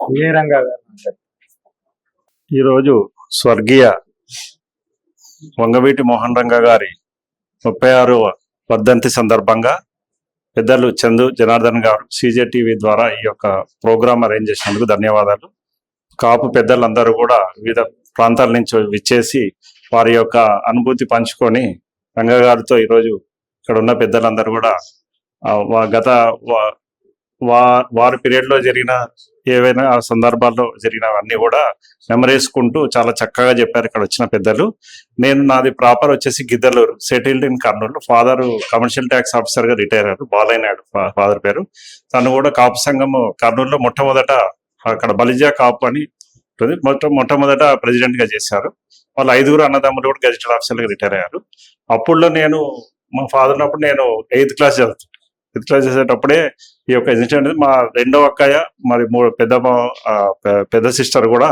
విజయరంగా గారు ఈరోజు స్వర్గీయ వంగవీటి మోహన్ రంగ గారి ముప్పై ఆరవ వర్ధంతి సందర్భంగా పెద్దలు చందు జనార్దన్ గారు సీజే టీవీ ద్వారా ఈ యొక్క ప్రోగ్రామ్ అరేంజ్ చేసినందుకు ధన్యవాదాలు. కాపు పెద్దలందరూ కూడా వివిధ ప్రాంతాల నుంచి విచ్చేసి వారి యొక్క అనుభూతి పంచుకొని రంగ గారితో ఈరోజు ఇక్కడ ఉన్న పెద్దలందరూ కూడా గత వా- వారి పీరియడ్లో జరిగిన ఏవైనా సందర్భాల్లో జరిగినవన్నీ కూడా నెమరేసుకుంటూ చాలా చక్కగా చెప్పారు ఇక్కడ వచ్చిన పెద్దలు. నేను నాది ప్రాపర్ వచ్చేసి Giddalur settled in Kurnool. Father commercial tax ఆఫీసర్గా రిటైర్ అయ్యారు. బాలయ్యనాయుడు ఫాదర్ పేరు. తను కూడా కాపు సంఘము కర్నూలులో మొట్టమొదట అక్కడ బలిజా కాపు అని ఉంటుంది. మొట్ట మొట్టమొదట ప్రెసిడెంట్గా చేశారు. వాళ్ళ ఐదుగురు అన్నదమ్ములు కూడా గెజిటెడ్ ఆఫీసర్గా రిటైర్ అయ్యారు. అప్పుడులో నేను మా ఫాదర్ ఉన్నప్పుడు నేను ఎయిత్ క్లాస్ చదువుతాను విత్డ్రా చేసేటప్పుడే ఈ యొక్క ఇన్సిడెంట్ అనేది మా రెండో అక్కయ్య మరి మూడు పెద్ద పెద్ద సిస్టర్ కూడా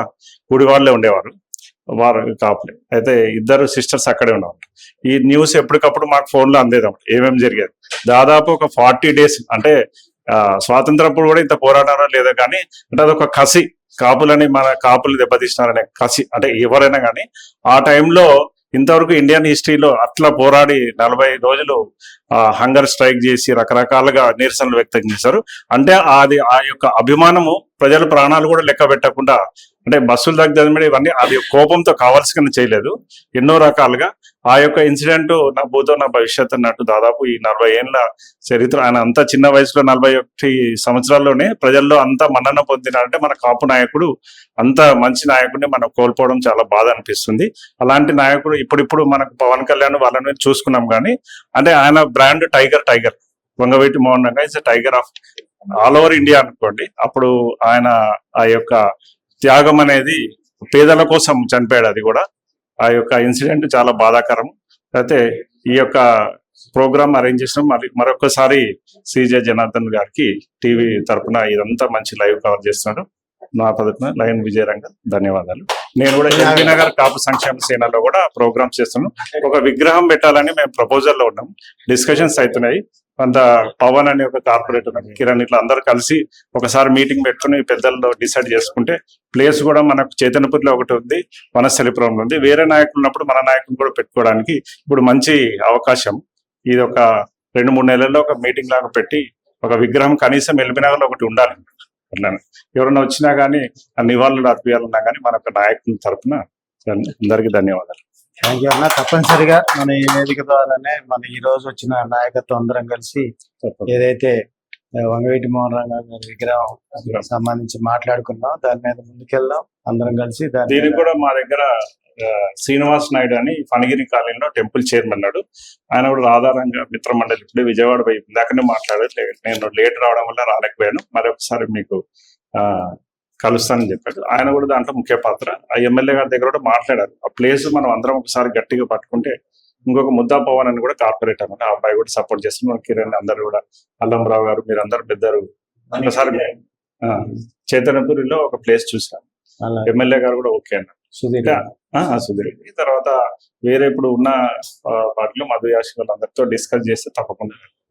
గుడి వాళ్ళే ఉండేవారు. వారు కాపులే. అయితే ఇద్దరు సిస్టర్స్ అక్కడే ఉన్నారు ఈ న్యూస్ ఎప్పటికప్పుడు మాకు ఫోన్లో అందేది అప్పుడు ఏమేమి జరిగేది. దాదాపు ఒక ఫార్టీ డేస్ అంటే ఆ, స్వాతంత్రప్పుడు కూడా ఇంత పోరాడారో లేదో కానీ అంటే అదొక కసి. కాపులని మన కాపులు దెబ్బతీసినారనే కసి. అంటే ఎవరైనా కానీ ఆ టైంలో ఇంతవరకు ఇండియన్ హిస్టరీలో అట్లా పోరాడి నలభై రోజులు హంగర్ స్ట్రైక్ చేసి రకరకాలుగా నిరసనలు వ్యక్తం చేశారు. అంటే అది ఆ యొక్క అభిమానము ప్రజల ప్రాణాలు కూడా లెక్క పెట్టకుండా అంటే బస్సులు దగ్గర ఇవన్నీ అది కోపంతో కావాల్సిన చేయలేదు. ఎన్నో రకాలుగా ఆ యొక్క ఇన్సిడెంట్ నా భూతో నా భవిష్యత్ అన్నట్టు దాదాపు ఈ నలభై ఏళ్ళ చరిత్ర ఆయన అంత చిన్న వయసులో నలభై ఒకటి సంవత్సరాల్లోనే ప్రజల్లో అంత మన్నన పొందినారంటే మన కాపు నాయకుడు అంత మంచి నాయకుడిని మనం కోల్పోవడం చాలా బాధ అనిపిస్తుంది. అలాంటి నాయకుడు ఇప్పుడిప్పుడు మనకు పవన్ కళ్యాణ్ వాళ్ళని చూసుకున్నాం కానీ అంటే ఆయన brand tiger tiger Vangaveeti Mohan Ranga is tiger of all over India అనుకోండి అప్పుడు ఆయన ఆ యొక్క త్యాగం అనేది పేదల కోసం చనిపోయాడు అది కూడా. ఆ యొక్క ఇన్సిడెంట్ చాలా బాధాకరం. అయితే ఈ యొక్క ప్రోగ్రామ్ అరేంజ్ చేసిన. మరి మరొకసారి సిజే జనార్దన్ గారికి టీవీ తరఫున ఇదంతా మంచి లైవ్ కవర్ చేస్తున్నాడు. నా పద్ధతిన లయన్ విజయరంగ ధన్యవాదాలు. నేను కూడా ఎల్బీ నగర్ కాపు సంక్షేమ సేనలో కూడా ప్రోగ్రామ్స్ చేస్తున్నాను. ఒక విగ్రహం పెట్టాలని మేము ప్రపోజల్లో ఉన్నాం. డిస్కషన్స్ అవుతున్నాయి. కొంత పవన్ అనే ఒక కార్పొరేటర్ కిరణ్ ఇట్లా అందరు కలిసి ఒకసారి మీటింగ్ పెట్టుకుని పెద్దలతో డిసైడ్ చేసుకుంటే ప్లేస్ కూడా మనకు చైతన్యపురిలో ఒకటి ఉంది వనస్థలిపురంలో ఉంది. వేరే నాయకులు ఉన్నప్పుడు మన నాయకులు కూడా పెట్టుకోవడానికి ఇప్పుడు మంచి అవకాశం. ఇది ఒక రెండు మూడు నెలల్లో ఒక మీటింగ్ లాగా పెట్టి ఒక విగ్రహం కనీసం ఎల్బినగర్లో ఒకటి ఉండాలి. అట్లానే ఎవరైనా వచ్చినా కానీ ఆ నివాళులు అర్పించాలన్నా కానీ మన నాయకుల తరపున అందరికీ ధన్యవాదాలు. థ్యాంక్ యూ అన్న. తప్పనిసరిగా మన ఈ వేదిక ద్వారానే మన ఈ రోజు వచ్చిన నాయకత్వం అందరం కలిసి ఏదైతే వంగవీటి మోహన్ రంగ గారి విగ్రహం సంబంధించి మాట్లాడుకున్నాం దాని మీద ముందుకెళ్దాం. అందరం కలిసి దాని దీనికి కూడా మా దగ్గర శ్రీనివాస్ నాయుడు అని ఫణగిరి కాలనీలో టెంపుల్ చైర్మన్ అన్నాడు. ఆయన కూడా ఆధారంగా మిత్ర మండలి ఇప్పుడు విజయవాడ పోయి ఇందాకనే మాట్లాడేది లే- నేను లేట్ రావడం వల్ల రాలేకపోయాను. మరి ఒకసారి మీకు ఆ కలుస్తానని చెప్పాడు. ఆయన కూడా దాంట్లో ముఖ్య పాత్ర. ఆ ఎమ్మెల్యే గారి దగ్గర కూడా మాట్లాడారు. ఆ ప్లేస్ మనం అందరం ఒకసారి గట్టిగా పట్టుకుంటే ఇంకొక ముద్దా పవన్ అని కూడా కార్పొరేట్ అనమాట ఆ అబ్బాయి కూడా సపోర్ట్ చేస్తున్నారు కిరణ్ అందరు కూడా. అల్లంరావు గారు మీరు అందరు పెద్దరు ఒకసారి చైతన్యపురిలో ఒక ప్లేస్ చూసాం అలాగే. ఎమ్మెల్యే గారు కూడా ఓకే అన్నారు. సుధీర్. సుధీర్. ఈ తర్వాత వేరే ఇప్పుడు ఉన్న ఆ, వాటిలో మధు యాషి వాళ్ళందరితో డిస్కస్ చేస్తే తప్పకుండా